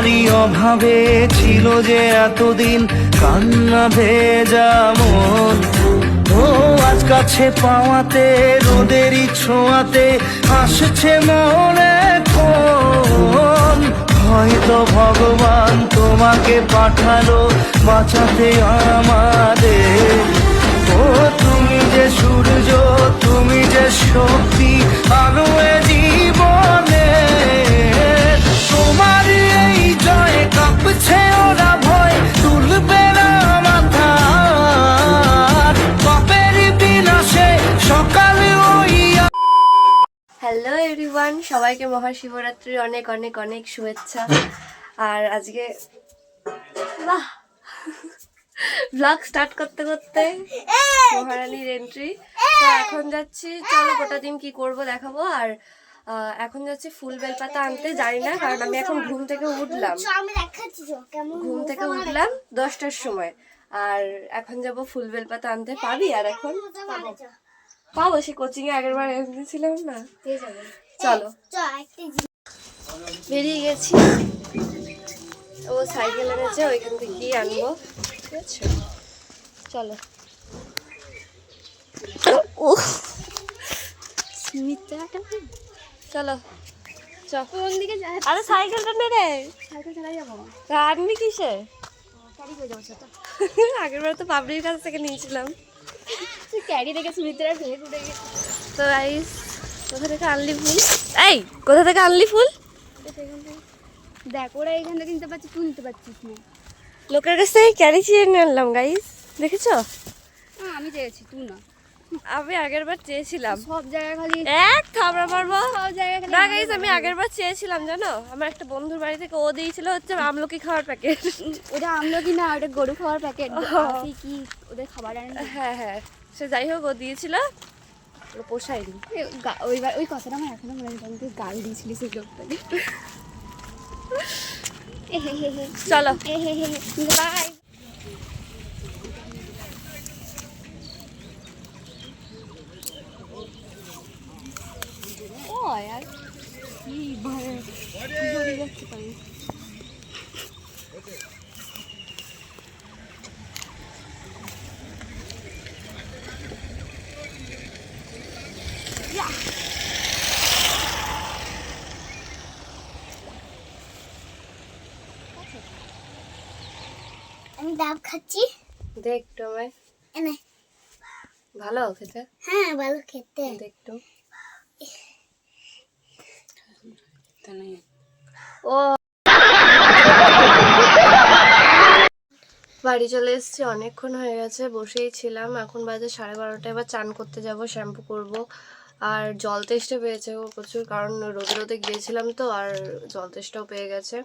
তোমারই অভাবে ছিল যে এতদিন কান্না ভেজা মন। ও, আজ কাছে পাওয়াতে রোদেরই ছোঁয়াতে আসছে মনে হয়তো ভগবান তোমাকে পাঠালো বাঁচাতে আমাদের সবাইকে মহাশিবরাত্রির অনেক অনেক অনেক শুভেচ্ছা। আর আজকে ব্লগ স্টার্ট করতে করতে মহারানীর এন্ট্রি তো এখন যাচ্ছি, চলো গোটা দিন কি করব দেখাবো। আর এখন যাচ্ছি ফুল বেলপাতা আনতে, জানি না, কারণ আমি এখন ঘুম থেকে উঠলাম। ঘুম থেকে উঠলাম দশটার সময়। আর এখন যাব ফুল বেলপাতা আনতে, পাবি? আর এখন? পাবো। সে কোচিং এ আগের বার এনেছিলাম না। পেয়ে যাবে। চলো। বেরিয়ে গেছি। ও সাইকেল এনেছে ওইখান থেকে গিয়ে আনব। ঠিক আছে? চলো। ও স্মিতাটা চলো চ। কোন দিকে আরে সাইকেলটা নে রে। সাইকেল চালাই যাব। আনবি কিসে? আগের বার তো পাবলির কাছ থেকে নিয়েছিলাম। ক্যারি দেখে স্মিতার উঠে গেছে। তো কোথা থেকে আনলি ফুল? এই কোথা থেকে আনলি ফুল? দেখ ওরা এখান থেকে নিতে পারছিস তুই নিতে পারছিস না। লোকের কাছ থেকে ক্যারি চেয়ে নিয়ে আনলাম গাইস দেখেছ? আমি চেয়েছি তুই না। আমি আগের বার চেয়েছিলাম। সব জায়গায় খালি এক থাবড়া মারবো। সব জায়গায় খালি না গাইস আমি আগের বার চেয়েছিলাম জানো? আমার একটা বন্ধুর বাড়ি থেকে ও দিয়েছিল হচ্ছে আমলকি খাওয়ার প্যাকেট ওটা আমলকি না ওটা গরু খাওয়ার প্যাকেট কি ওদের খাবার হ্যাঁ হ্যাঁ। সে যাই হোক ও দিয়েছিল। ও পোষায়নি ওইবার ওই কথাটা আমার এখনও মনে হয় আমাকে গাল দিয়েছিলি সেই লোকটাকে। চলো। বাই ও यार কি ভালো দৌড়ে যাচ্ছে পানি আমি খাচ্ছি। দেখ একটু আমায়। এনে। ভালো খেতে? হ্যাঁ ভালো খেতে। একটু। ও। বাড়ি চলে এসেছি অনেকক্ষণ হয়ে গেছে বসেই ছিলাম। এখন বাজে সাড়ে বারোটা এবার চান করতে যাব শ্যাম্পু করব। আর জল তেষ্টা পেয়েছে প্রচুর কারণ রোদে রোদে গিয়েছিলাম তো আর জল তেষ্টাও পেয়ে গেছে।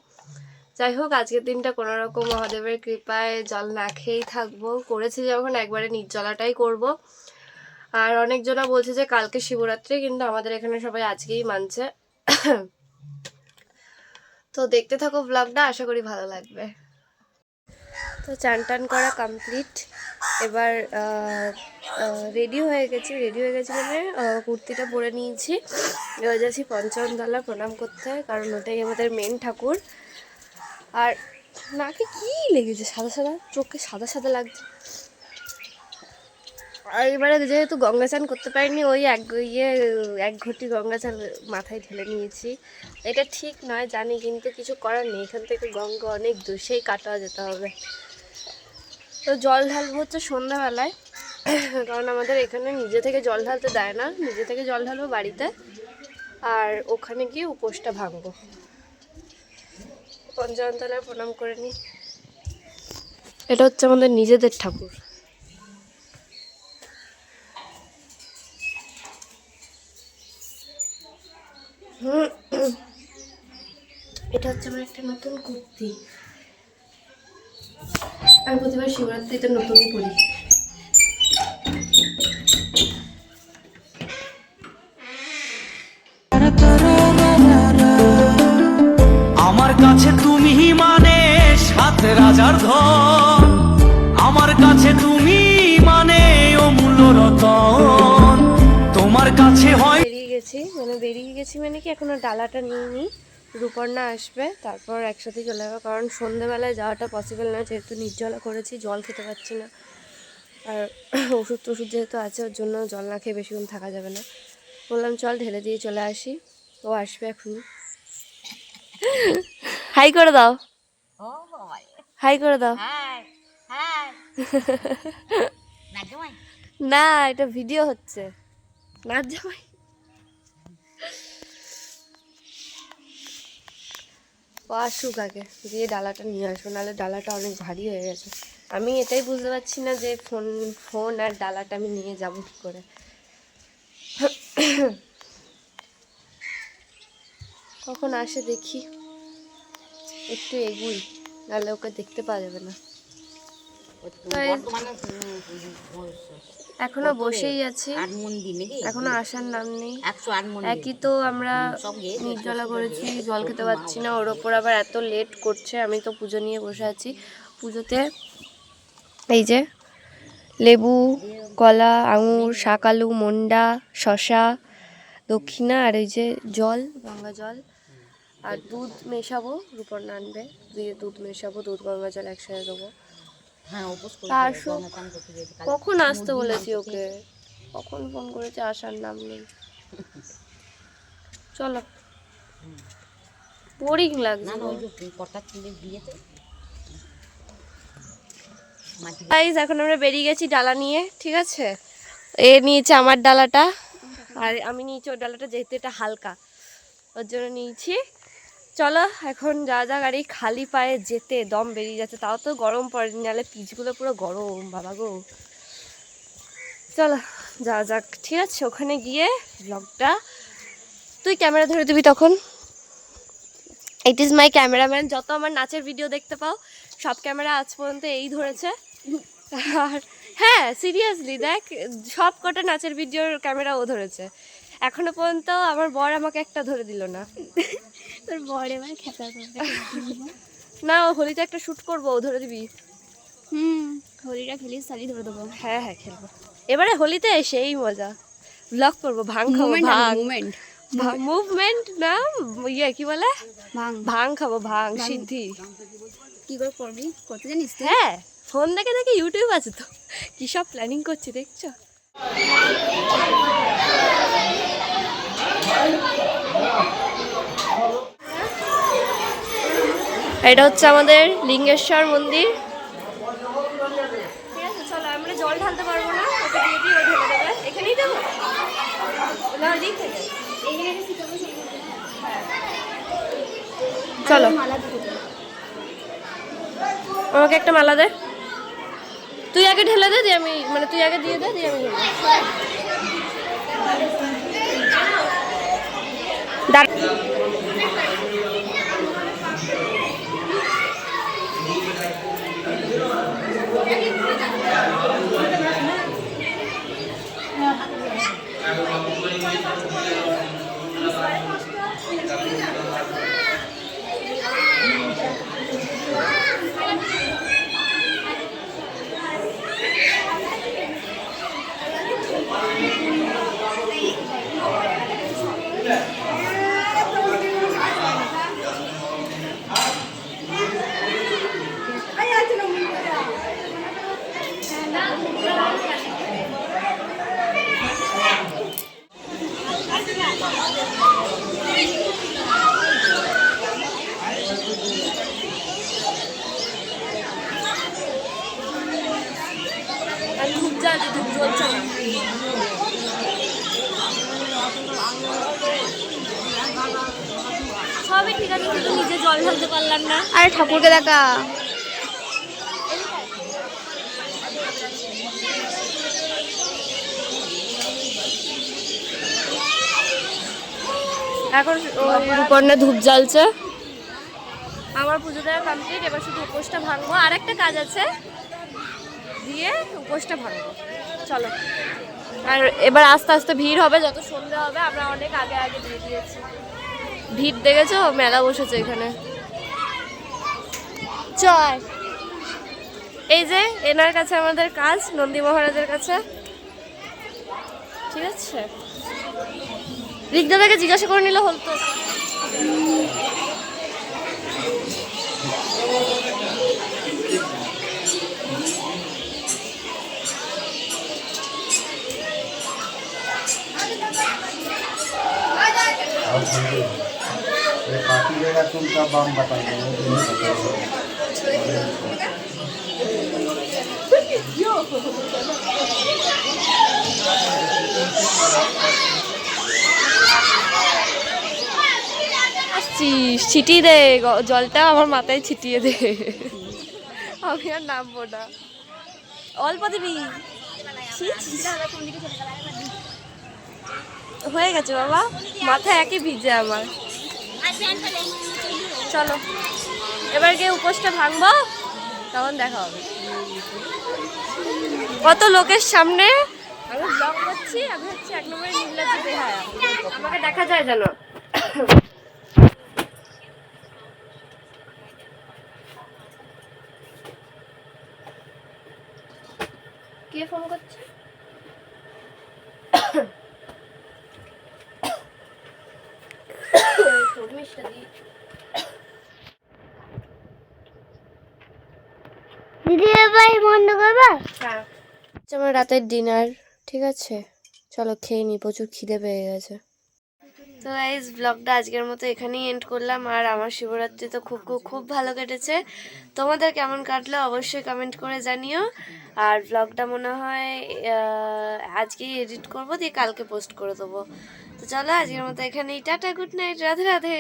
যাই হোক আজকের দিনটা কোনো রকম মহাদেবের কৃপায় জল না খেয়েই থাকব। করেছি যখন, একবারে নির্জলাটাই করব। আর অনেকজনা বলছে যে, কালকে শিবরাত্রি, কিন্তু আমাদের এখানে সবাই আজকেই মানছে। তো দেখতে থাকো ব্লগটা আশা করি ভালো লাগবে। তো চান টান করা কমপ্লিট এবার রেডি হয়ে গেছি রেডি হয়ে গেছি মানে কুর্তিটা পরে নিয়েছি। এবার যাচ্ছি পঞ্চমতলা প্রণাম করতে, কারণ ওটাই আমাদের মেন ঠাকুর। আর নাকে কি লেগেছে? সাদা সাদা? চোখে সাদা সাদা লাগছে। আর এবারে যেহেতু গঙ্গা চান করতে পারিনি, ওই এক ইয়ে এক ঘটি গঙ্গা চান মাথায় ঢেলে নিয়েছি। এটা ঠিক নয়, জানি, কিন্তু কিছু করার নেই। এখান থেকে গঙ্গা অনেক দূর, সেই কাটা যেতে হবে। তো জল ঢালবো হচ্ছে সন্ধ্যাবেলায়। কারণ আমাদের এখানে নিজে থেকে জল ঢালতে দেয় না। নিজে থেকে জল ঢালবো বাড়িতে। আর ওখানে গিয়ে উপোসটা ভাঙবো। পঞ্চায়তলায় প্রণাম করে নিই এটা হচ্ছে আমাদের নিজেদের ঠাকুর। এটা হচ্ছে আমার একটা নতুন কুর্তি। আমি প্রতিবার শিবরাত্রিতে নতুনই পরি। রাজার ধন আমার কাছে তুমি মানে অমূল্য রতন তোমার কাছে হয় বেরিয়ে গেছি মানে বেরিয়ে গেছি মানে কি এখনও ডালাটা নিইনি। রূপর্ণা আসবে তারপর একসাথে চলে যাব। কারণ সন্ধেবেলায় যাওয়াটা পসিবল না যেহেতু নির্জলা করেছি জল খেতে পারছি না। আর ওষুধ টষুধ যেহেতু আছে ওর জন্য জল না খেয়ে বেশিক্ষণ থাকা যাবে না। বললাম চল ঢেলে দিয়ে চলে আসি। ও আসবে এখনই। হাই করে দাও। হাই করে দাও না এটা ভিডিও হচ্ছে। নাচ জামাই আসুক আগে দিয়ে ডালাটা নিয়ে আসব নাহলে ডালাটা অনেক ভারী হয়ে গেছে। আমি এটাই বুঝতে পারছি না যে ফোন ফোন আর ডালাটা আমি নিয়ে যাব কী করে। কখন আসে দেখি। একটু এগুই। নাহলে ওকে দেখতে পাওয়া যাবে না। এখনও বসেই আছি। এখনও আসার নাম নেই। একই তো আমরা নির্জলা করেছি জল খেতে পাচ্ছি না ওর ওপর আবার এত লেট করছে আমি তো পুজো নিয়ে বসে আছি। পুজোতে এই যে লেবু কলা আঙুর শাকালু মন্ডা শশা দক্ষিণা আর এই যে জল গঙ্গা জল। আর দুধ মেশাবো রূপর্ণা আনবে দিয়ে দুধ মেশাবো দুধ গঙ্গা জল একসাথে দেবো। হ্যাঁ কাল। কখন আসতে বলেছি ওকে? কখন ফোন করেছে আসার নাম নেই। চলো। বোরিং লাগছে। গাইজ এখন আমরা বেরিয়ে গেছি ডালা নিয়ে ঠিক আছে? এ নিয়েছে আমার ডালাটা আর আমি নিয়েছি ওর ডালাটা যেহেতু এটা হালকা। ওর জন্য নিয়েছি। চলো, এখন যা যা গাড়ি খালি পায়ে যেতে, দম বেরিয়ে যাচ্ছে, তাও তো গরম পড়েনি, নাহলে পিচগুলো পুরো গরম, বাবা গো। চলো, যা যাক, ঠিক আছে, ওখানে গিয়ে ব্লগটা তুই ক্যামেরা ধরে দিবি তখন। ইট ইজ মাই ক্যামেরাম্যান যত আমার নাচের ভিডিও দেখতে পাও, সব ক্যামেরা আজ পর্যন্ত এই ধরেছে। আর হ্যাঁ সিরিয়াসলি দেখ, সব কটা নাচের ভিডিওর ক্যামেরা ও ধরেছে। এখনও পর্যন্ত আমার বর আমাকে একটা ধরে দিল না। তোর বর এবার খেপা করবে। না ও হোলিতে একটা শ্যুট করব ধরে দিবি। হুম হোলিটা খেলিস তাহলেই ধরে দেবো। হ্যাঁ হ্যাঁ খেলব। এবারে হোলিতে সেই মজা। ব্লগ করব ভাং খাব ভাং। মুভমেন্ট মুভমেন্ট না ইয়ে কি বলে? ভাঙ ভাং খাব ভাং সিদ্ধি। কি করে করবি? করতে জানিস হ্যাঁ ফোন দেখে দেখে ইউটিউব আছে তো। কি সব প্ল্যানিং করছি দেখছ? এটা হচ্ছে আমাদের লিঙ্গেশ্বর মন্দির। ঠিক আছে চলো আমরা জল ঢালতে পারব না ওকে দিয়ে দিই ও ঢেলে দেবে। এখানেই দেবো? না দিক থেকে। চলো। আমাকে একটা মালা দে। তুই আগে ঢেলে দে দিয়ে আমি মানে তুই আগে দিয়ে দে দিয়ে আমি দাঁড়া আর ধূপ জ্বালি ধূপ জ্বলছে না সবই ঠিক আছে ঢালতে পারলাম না। আরে ঠাকুরকে দেখা। এখন রূপর্ণা ধূপ জ্বালছে। আমার পুজো দেওয়া কমপ্লিট এবার শুধু উপোসটা ভাঙবো। আর একটা কাজ আছে দিয়ে উপোসটা ভাঙবো। চলো। আর এবার আস্তে আস্তে ভিড় হবে যত সন্ধ্যা হবে আমরা অনেক আগে আগে দিয়ে দিয়েছি। ভিড় দেখেছ? মেলা বসেছে এখানে। চল এই যে, এনার কাছে আমাদের কাজ, নন্দী মহারাজের কাছে। ঠিক আছে? রিগদাদাকে জিজ্ঞাসা করে নিলে হলতো। बाम बताएंगे আসছিস ছিটিয়ে দে জলটা আমার মাথায় ছিটিয়ে দে। আমি আর নামবো না। অল্প দিবি। হয়ে গেছে বাবা। মাথায় একই ভিজে আমার। চলো। এবার গিয়ে উপোসটা ভাঙবো তখন দেখা হবে। কত লোকের সামনে? আমি ব্লগ করছি আমি হচ্ছে এক নম্বরে নির্লজ্জ বেহায়া। আমাকে দেখা যায় যেন। কে ফোন করছে? শর্মিষ্ঠা দি দিদি ভাই বন্ধ করবা? হ্যাঁ। হচ্ছে আমার রাতের ডিনার ঠিক আছে? চলো খেয়ে নি প্রচুর খিদে পেয়ে গেছে। তো গাইজ ব্লগটা আজকের মতো এখানেই এন্ড করলাম। আর আমার শিবরাত্রি তো খুব খুব খুব ভালো কেটেছে। তোমাদের কেমন কাটলো অবশ্যই কমেন্ট করে জানিও। আর ব্লগটা মনে হয় আজকে আজকেই এডিট করব, দিয়ে কালকে পোস্ট করে দেবো। তো চলো, আজকের মতো এখানেই। Tata good night Radhe Radhe.